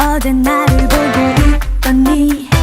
어제 나를 보고 있던 니네